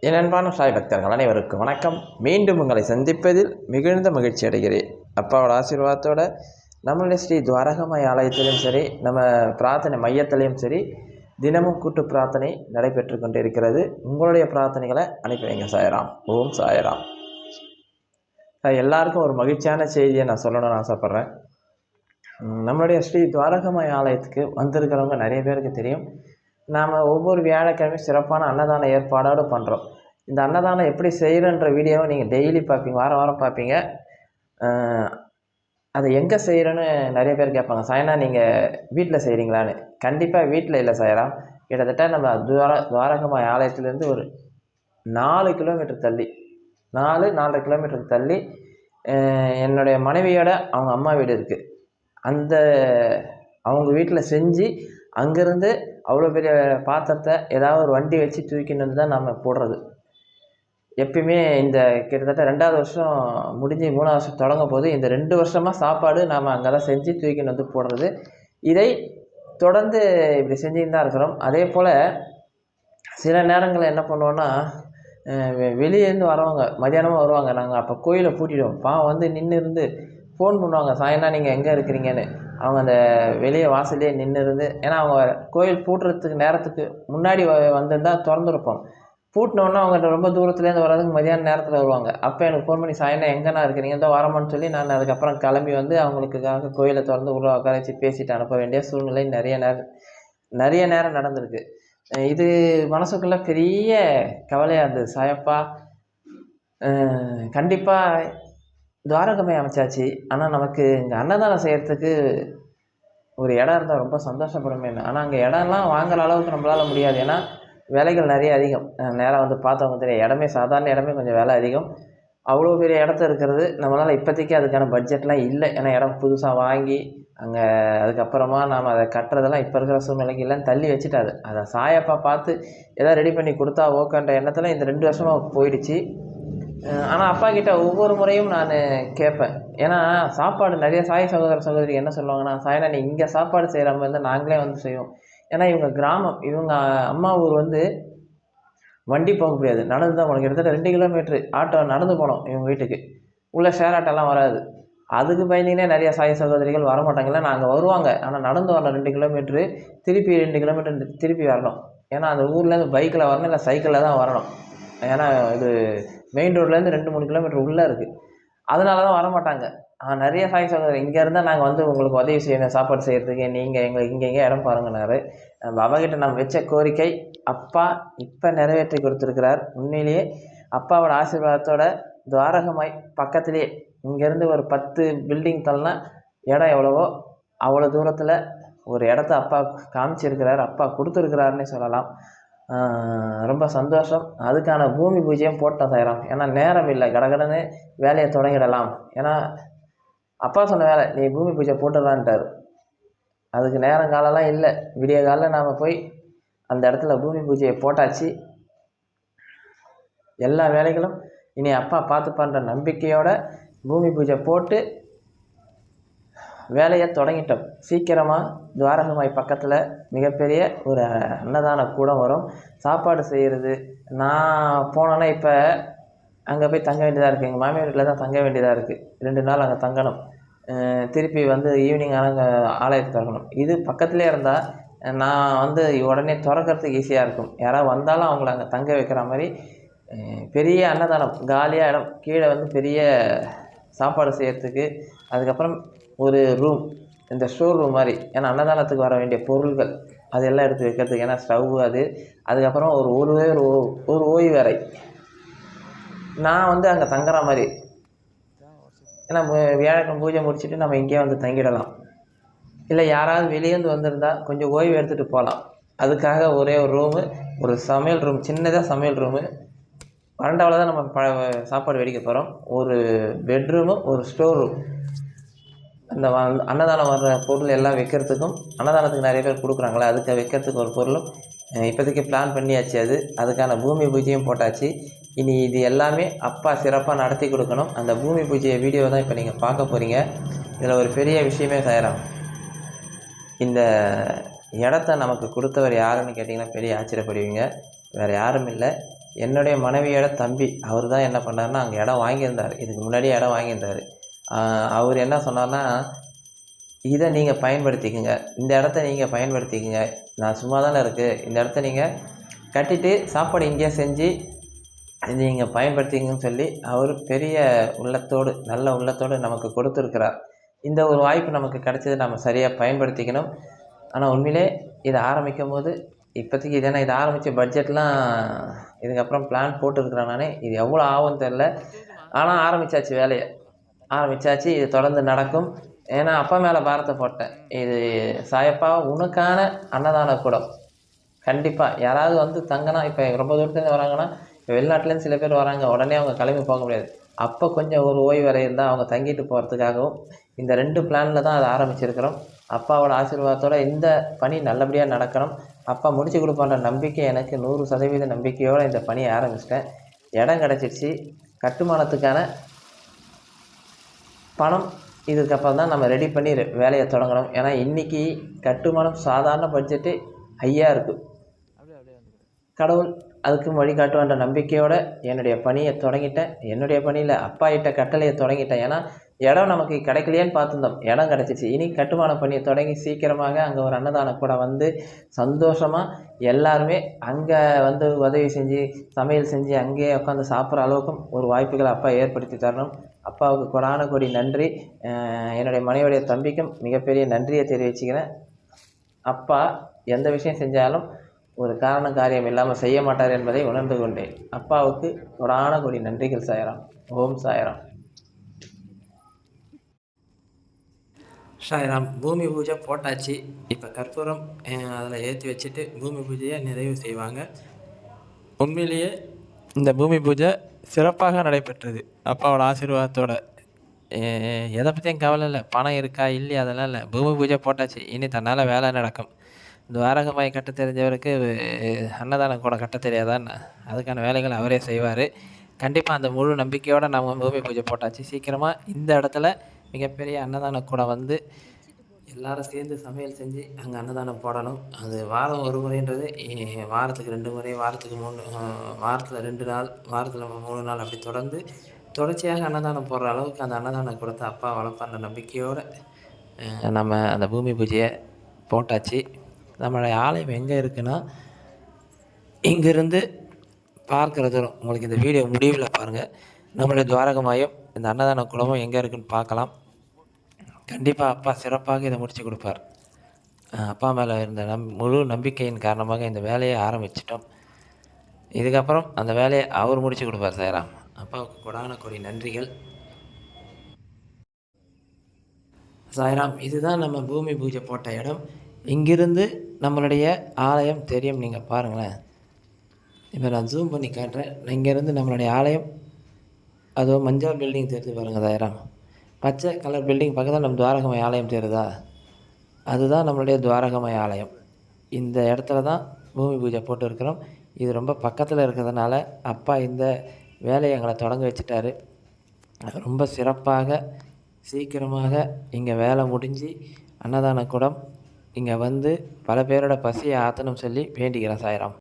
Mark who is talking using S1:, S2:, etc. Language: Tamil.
S1: என் அன்பான சாய் பக்தர்கள் அனைவருக்கும் வணக்கம். மீண்டும் உங்களை சந்திப்பதில் மிகுந்த மகிழ்ச்சி அடைகிறேன். அப்பாவோட ஆசீர்வாதத்தோட நம்மளுடைய ஸ்ரீ துவாரகமய ஆலயத்திலும் சரி நம்ம பிரார்த்தனை மையத்திலையும் சரி தினமும் கூட்டு பிரார்த்தனை நடைபெற்று கொண்டிருக்கிறது. உங்களுடைய பிரார்த்தனைகளை அனுப்பி வைங்க சாயராம். ஓம் சாயராம். எல்லாருக்கும் ஒரு மகிழ்ச்சியான செய்தியை நான் சொல்லணும்னு ஆசைப்பட்றேன். நம்மளுடைய ஸ்ரீ துவாரகமாய் ஆலயத்துக்கு வந்திருக்கிறவங்க நிறைய பேருக்கு தெரியும். நாம் ஒவ்வொரு வியாழக்கிழமையும் சிறப்பான அன்னதான ஏற்பாடோடு பண்ணுறோம் இந்த அன்னதானம் எப்படி செய்கிறன்ற வீடியோவை நீங்கள் டெய்லி பார்ப்பீங்க வாரம் வாரம் பார்ப்பீங்க. அதை எங்கே செய்கிறேன்னு நிறைய பேர் கேட்பாங்க. சாயனா நீங்கள் வீட்டில் செய்கிறீங்களான்னு கண்டிப்பாக வீட்டில் இல்லை சாயரா கிட்டத்தட்ட நம்ம துவார துவாரகமாய் ஆலயத்துலேருந்து ஒரு நாலு கிலோமீட்டர் தள்ளி நாலு நாலரை கிலோமீட்டருக்கு தள்ளி என்னுடைய மனைவியோட அவங்க அம்மா வீடு இருக்குது அந்த அவங்க வீட்டில் செஞ்சு அங்கேருந்து அவ்வளோ பெரிய பாத்திரத்தை ஏதாவது ஒரு வண்டி வச்சு தூக்கின்னு வந்து தான் நம்ம போடுறது. எப்பயுமே இந்த கிட்டத்தட்ட ரெண்டாவது வருஷம் முடிஞ்சு மூணாவது வருஷம் தொடங்க போது இந்த ரெண்டு வருஷமாக சாப்பாடு நாம் அங்கே தான் செஞ்சு தூக்கின்னு வந்து போடுறது. இதை தொடர்ந்து இப்படி செஞ்சுன்னு தான் இருக்கிறோம். அதே போல் சில நேரங்களில் என்ன பண்ணுவோன்னா வெ- வெளியேருந்து வரவங்க மதியானமாக வருவாங்க. நாங்கள் அப்போ கோயிலை பூட்டிடுவோம். பாவம் வந்து நின்று இருந்து ஃபோன் பண்ணுவாங்க. சாயந்தரம் நீங்கள் எங்கே இருக்கிறீங்கன்னு. அவங்க அந்த வெளியே வாசல்லேயே நின்று இருந்து ஏன்னா அவங்க கோயில் பூட்டுறதுக்கு நேரத்துக்கு முன்னாடி வ- வந்திருந்தா திறந்துருப்போம். பூட்டினோன்னா அவங்க ரொம்ப தூரத்துலேருந்து வர்றதுக்கு மதியான நேரத்தில் வருவாங்க. அப்போ எனக்கு ஃபோன் பண்ணி சாயந்தரம் எங்கேண்ணா இருக்கிறீங்க தான் வரமான்னு சொல்லி நான் அதுக்கப்புறம் கிளம்பி வந்து அவங்களுக்காக கோயிலை திறந்து உள்ள உட்கார வச்சு பேசிட்டு அனுப்ப வேண்டிய சூழ்நிலை நிறைய நேரம் நிறைய நேரம் நடந்திருக்கு. இது மனசுக்குள்ளே பெரிய கவலையாக இருந்தது. சாயப்பா கண்டிப்பாக துவாரகமே அமைச்சாச்சு. ஆனால் நமக்கு இங்கே அன்னதானம் செய்கிறதுக்கு ஒரு இடம் இருந்தால் ரொம்ப சந்தோஷப்படுமே. ஆனால் அங்கே இடம்லாம் வாங்குற அளவுக்கு நம்மளால் முடியாது. ஏன்னா விலைகள் நிறைய அதிகம். நேராக வந்து பார்த்தவங்க தெரியும். இடமே சாதாரண இடமே கொஞ்சம் விலை அதிகம். அவ்வளோ பெரிய இடத்த இருக்கிறது நம்மளால் இப்போதைக்கு அதுக்கான பட்ஜெட்லாம் இல்லை. ஏன்னா இடம் புதுசாக வாங்கி அங்கே அதுக்கப்புறமா நாம் அதை கட்டுறதெல்லாம் இப்போ இருக்கிற சூழ்நிலைக்கு இல்லைன்னு தள்ளி வச்சுட்டாது அதை சாயப்பா பார்த்து எதாவது ரெடி பண்ணி கொடுத்தா ஓகேன்ற எண்ணத்தில் இந்த ரெண்டு வருஷமாக போயிடுச்சு. ஆனால் அப்பா கிட்ட ஒவ்வொரு முறையும் நான் கேட்பேன் ஏன்னா சாப்பாடு நிறைய சாய் சகோதர சகோதரி என்ன சொல்லுவாங்கன்னா சாயனா நீ இங்கே சாப்பாடு செய்கிற மாதிரி இருந்தால் நாங்களே வந்து செய்வோம். ஏன்னா இவங்க கிராமம் இவங்க அம்மா ஊர் வந்து வண்டி போக முடியாது. நடந்து தான் போகணும். கிட்டத்தட்ட ரெண்டு கிலோமீட்ரு ஆட்டோ நடந்து போனோம் இவங்க வீட்டுக்கு. உள்ள ஷேர் ஆட்டோலாம் வராது. அதுக்கு பயந்தீங்கன்னா நிறைய சாய் சகோதரிகள் வர நாங்கள் வருவாங்க. ஆனால் நடந்து வரணும் ரெண்டு கிலோமீட்ரு திருப்பி ரெண்டு கிலோமீட்டர் திருப்பி வரணும். ஏன்னா அந்த ஊர்லேருந்து பைக்கில் வரணும் இல்லை சைக்கிளில் தான் வரணும். ஏன்னா இது மெயின் ரோட்லேருந்து ரெண்டு மூணு கிலோமீட்டர் உள்ளே இருக்குது அதனால தான் வரமாட்டாங்க. ஆ நிறைய சாய் சகோதரர் இங்கே இருந்தால் நாங்கள் வந்து உங்களுக்கு உதவி செய்யணும் சாப்பாடு செய்கிறதுக்கு நீங்கள் எங்களுக்கு இங்கே எங்கே இடம் பாருங்கனாரு நம்ம அவகிட்ட நம்ம வச்ச கோரிக்கை அப்பா இப்போ நிறைவேற்றி கொடுத்துருக்கிறார். உண்மையிலேயே அப்பாவோட ஆசீர்வாதத்தோட துவாரகமாய் பக்கத்துலேயே இங்கேருந்து ஒரு பத்து பில்டிங் தள்ளனா இடம் எவ்வளவோ அவ்வளோ தூரத்தில் ஒரு இடத்த அப்பா காமிச்சிருக்கிறார் அப்பா கொடுத்துருக்கிறாருன்னே சொல்லலாம். ரொம்ப சந்தோஷம். அதுக்கான பூமி பூஜையும் போட்டோம் சாயிரம். ஏன்னா நேரம் இல்லை. கடகடன்னு வேலையை தொடங்கிடலாம். ஏன்னா அப்பா சொன்ன வேலை நீ பூமி பூஜை போட்டுடலான்ட்டார். அதுக்கு நேரம் காலம்லாம் இல்லை. விடிய காலைல நாம் போய் அந்த இடத்துல பூமி பூஜையை போட்டாச்சு. எல்லா வேலைகளும் இனி அப்பா பார்த்து பண்ணுற நம்பிக்கையோட பூமி பூஜை போட்டு வேலையை தொடங்கிட்டோம். சீக்கிரமாக துவாரகமாய் பக்கத்தில் மிகப்பெரிய ஒரு அன்னதான கூடம் வரும். சாப்பாடு செய்கிறது நான் போனேன்னா இப்போ அங்கே போய் தங்க வேண்டியதாக இருக்குது எங்கள் மாமியார் வீட்டில் தான் தங்க வேண்டியதாக இருக்குது ரெண்டு நாள் அங்கே தங்கணும். திருப்பி வந்து ஈவினிங் ஆனால் அங்கே ஆலயத்தை திறக்கணும் இது பக்கத்துலேயே இருந்தால் நான் வந்து உடனே திறக்கறதுக்கு ஈஸியாக இருக்கும். யாராவது வந்தாலும் அவங்கள அங்கே தங்க வைக்கிற மாதிரி பெரிய அன்னதானம் காலியாக இடம். கீழே வந்து பெரிய சாப்பாடு செய்கிறதுக்கு அதுக்கப்புறம் ஒரு ரூம் இந்த ஸ்டோர் ரூம் மாதிரி. ஏன்னா அன்னதானத்துக்கு வர வேண்டிய பொருள்கள் அதெல்லாம் எடுத்து வைக்கிறதுக்கு. ஏன்னா ஸ்டவ் அது. அதுக்கப்புறம் ஒரு ஒரு ஒரு ஓ- ஒரு ஓய்வு நான் வந்து அங்கே தங்குற மாதிரி. ஏன்னா வியாழக்கிழமை பூஜை முடிச்சுட்டு நம்ம இங்கேயே வந்து தங்கிடலாம். இல்லை யாராவது வெளியேந்து வந்திருந்தால் கொஞ்சம் ஓய்வு எடுத்துகிட்டு போகலாம் அதுக்காக ஒரே ஒரு ரூமு ஒரு சமையல் ரூம் சின்னதாக சமையல் ரூமு வறண்டாவில் தான் நம்ம ப சாப்பாடு வெடிக்க போகிறோம் ஒரு பெட்ரூமு ஒரு ஸ்டோர் ரூம் அந்த அன்னதானம் வர்ற பொருள் எல்லாம் வைக்கிறதுக்கும் அன்னதானத்துக்கு நிறைய பேர் கொடுக்குறாங்களே அதுக்கு வைக்கிறதுக்கு ஒரு பொருளும் இப்போதைக்கு பிளான் பண்ணியாச்சு அது. அதுக்கான பூமி பூஜையும் போட்டாச்சு. இனி இது எல்லாமே அப்பா சிறப்பாக நடத்தி கொடுக்கணும். அந்த பூமி பூஜையை வீடியோ தான் இப்போ நீங்கள் பார்க்க போகிறீங்க இதில் ஒரு பெரிய விஷயமே செய்கிறோம் இந்த இடத்த நமக்கு கொடுத்தவர் யாருன்னு கேட்டிங்கன்னா பெரிய ஆச்சரியப்படுவீங்க. வேறு யாரும் இல்லை. என்னுடைய மனைவியோட தம்பி அவர் தான் என்ன பண்ணாருன்னா அங்கே இடம் வாங்கியிருந்தார். இதுக்கு முன்னாடியே இடம் வாங்கியிருந்தார். அவர் என்ன சொன்னார்னா இதை நீங்கள் பயன்படுத்திக்கங்க. இந்த இடத்த நீங்கள் பயன்படுத்திக்கங்க. நான் சும்மா தானே இருக்குது இந்த இடத்த நீங்கள் கட்டிட்டு சாப்பாடு இங்கேயே செஞ்சு நீங்கள் பயன்படுத்திக்கங்கன்னு சொல்லி அவர் பெரிய உள்ளத்தோடு நல்ல உள்ளத்தோடு நமக்கு கொடுத்துருக்கிறார். இந்த ஒரு வாய்ப்பு நமக்கு கிடைச்சது நம்ம சரியாக பயன்படுத்திக்கணும். ஆனால் உண்மையிலே இதை ஆரம்பிக்கும் போது இப்போதைக்கு இது ஏன்னா இதை ஆரம்பித்த பட்ஜெட்லாம் இதுக்கப்புறம் பிளான் போட்டுருக்குறேன் நான். இது எவ்வளோ ஆகும்னு தெரில ஆனால் ஆரம்பித்தாச்சு வேலையை. ஆரம்பித்தாச்சு இது தொடர்ந்து நடக்கும். ஏன்னா அப்பா மேலே பாரத்தை போட்டேன். இது சாயப்பா உனக்கான அன்னதான கூடம். கண்டிப்பாக யாராவது வந்து தங்கினா இப்போ ரொம்ப தூரத்துலேருந்து வராங்கன்னா இப்போ வெளிநாட்டிலேருந்து சில பேர் வராங்க. உடனே அவங்க கிளம்பி போக முடியாது. அப்போ கொஞ்சம் ஒரு ஓய்வு வரை இருந்தால் அவங்க தங்கிட்டு போகிறதுக்காகவும் இந்த ரெண்டு பிளானில் தான் அதை ஆரம்பிச்சிருக்கிறோம். அப்பாவோட ஆசீர்வாதத்தோடு இந்த பணி நல்லபடியாக நடக்கணும். அப்பா முடிச்சு கொடுப்பான்ற நம்பிக்கை எனக்கு நூறு சதவீத நம்பிக்கையோடு இந்த பணியை ஆரம்பிச்சிட்டேன். இடம் கிடச்சிருச்சு. கட்டுமானத்துக்கான பணம் இதுக்கப்புறம் தான் நம்ம ரெடி பண்ணி வேலையை தொடங்கணும். ஏன்னா இன்றைக்கி கட்டுமானம் சாதாரண பட்ஜெட்டு ஹையாக இருக்குது கடவுள் அதுக்கும் வழிகாட்டுவான்ற நம்பிக்கையோட என்னுடைய பணியை தொடங்கிட்டேன். என்னுடைய பணியில் அப்பா இட்ட கட்டளையை தொடங்கிட்டேன். ஏன்னா இடம் நமக்கு கிடைக்கலையேன்னு பார்த்துருந்தோம். இடம் கிடச்சிச்சு. இனி கட்டுமான பணியை தொடங்கி சீக்கிரமாக அங்கே ஒரு அன்னதான கூட வந்து சந்தோஷமாக எல்லாருமே அங்கே வந்து உதவி செஞ்சு சமையல் செஞ்சு அங்கேயே உட்காந்து சாப்பிட்ற அளவுக்கும் ஒரு வாய்ப்புகளை அப்பா ஏற்படுத்தி தரணும். அப்பாவுக்கு கொடான கொடி நன்றி. என்னுடைய மனைவியுடைய தம்பிக்கும் மிகப்பெரிய நன்றியை தெரிவிச்சுக்கிறேன். அப்பா எந்த விஷயம் செஞ்சாலும் ஒரு காரண காரியம் இல்லாமல் செய்ய மாட்டார் என்பதை உணர்ந்து கொண்டேன். அப்பாவுக்கு கொடான கொடி நன்றிகள் சாயராம். ஓம் சாயராம். சாயிராம் பூமி பூஜை போட்டாச்சு. இப்போ கற்பூரம் அதில் ஏற்றி வச்சுட்டு பூமி பூஜையை நிறைவு செய்வாங்க. உண்மையிலேயே இந்த பூமி பூஜை சிறப்பாக நடைபெற்றது. அப்பாவோட ஆசீர்வாதத்தோட. எதை பற்றியும் கவலை இல்லை. பணம் இருக்கா இல்லையா அதெல்லாம் இல்லை. பூமி பூஜை போட்டாச்சு. இனி தன்னால் வேலை நடக்கும். துவாரகமாய் கட்ட தெரிஞ்சவருக்கு அன்னதானம் கூட கட்ட தெரியாதான்னு. அதுக்கான வேலைகளை அவரே செய்வார். கண்டிப்பாக அந்த முழு நம்பிக்கையோடு நம்ம பூமி பூஜை போட்டாச்சு. சீக்கிரமாக இந்த இடத்துல மிகப்பெரிய அன்னதான கூட வந்து எல்லாரும் சேர்ந்து சமையல் செஞ்சு அங்கே அன்னதானம் போடணும். அது வாரம் ஒரு முறைன்றது வாரத்துக்கு ரெண்டு முறை வாரத்துக்கு மூணு வாரத்தில் ரெண்டு நாள் வாரத்தில் மூணு நாள் அப்படி தொடர்ந்து தொடர்ச்சியாக அன்னதானம் போடுற அளவுக்கு அந்த அன்னதானம் கொடுத்த அப்பா வளர்ப்பான்ற நம்பிக்கையோடு நம்ம அந்த பூமி பூஜையை போட்டாச்சு. நம்மளுடைய ஆலயம் எங்கே இருக்குன்னா இங்கேருந்து பார்க்குற தூரம் உங்களுக்கு இந்த வீடியோ முடிவில் பாருங்கள் நம்மளுடைய துவாரகமாயம் இந்த அன்னதான குளமும் எங்கே இருக்குன்னு பார்க்கலாம். கண்டிப்பாக அப்பா சிறப்பாக இதை முடித்து கொடுப்பார். அப்பா மேலே இருந்த நம் முழு நம்பிக்கையின் காரணமாக இந்த வேலையை ஆரம்பிச்சிட்டோம். இதுக்கப்புறம் அந்த வேலையை அவர் முடித்து கொடுப்பார் சாய்ராம். அப்பாவுக்கு கொடான கொடி நன்றிகள். சாய்ராம் இதுதான் நம்ம பூமி பூஜை போட்ட இடம். இங்கிருந்து நம்மளுடைய ஆலயம் தெரியும் நீங்கள் பாருங்களேன். இப்போ நான் ஜூம் பண்ணி காட்டுறேன். இங்கேருந்து நம்மளுடைய ஆலயம் அதுவும் மஞ்சள் பில்டிங் தெரிஞ்சு பாருங்கள் சாய்ராம் பச்சை கலர் பில்டிங் பக்கத்தில் நம்ம துவாரகமய ஆலயம் தெரியுதா? அதுதான் நம்மளுடைய துவாரகமய ஆலயம். இந்த இடத்துல தான் பூமி பூஜை போட்டு இருக்கிறோம் இது ரொம்ப பக்கத்தில் இருக்கிறதுனால அப்பா இந்த வேலையை எங்களை தொடங்க வச்சுட்டாரு. ரொம்ப சிறப்பாக சீக்கிரமாக இங்கே வேலை முடிஞ்சு அன்னதான குடம் இங்கே வந்து பல பேரோட பசியை ஆற்றணும் சொல்லி வேண்டிக்கிறேன் சாய்ராம்.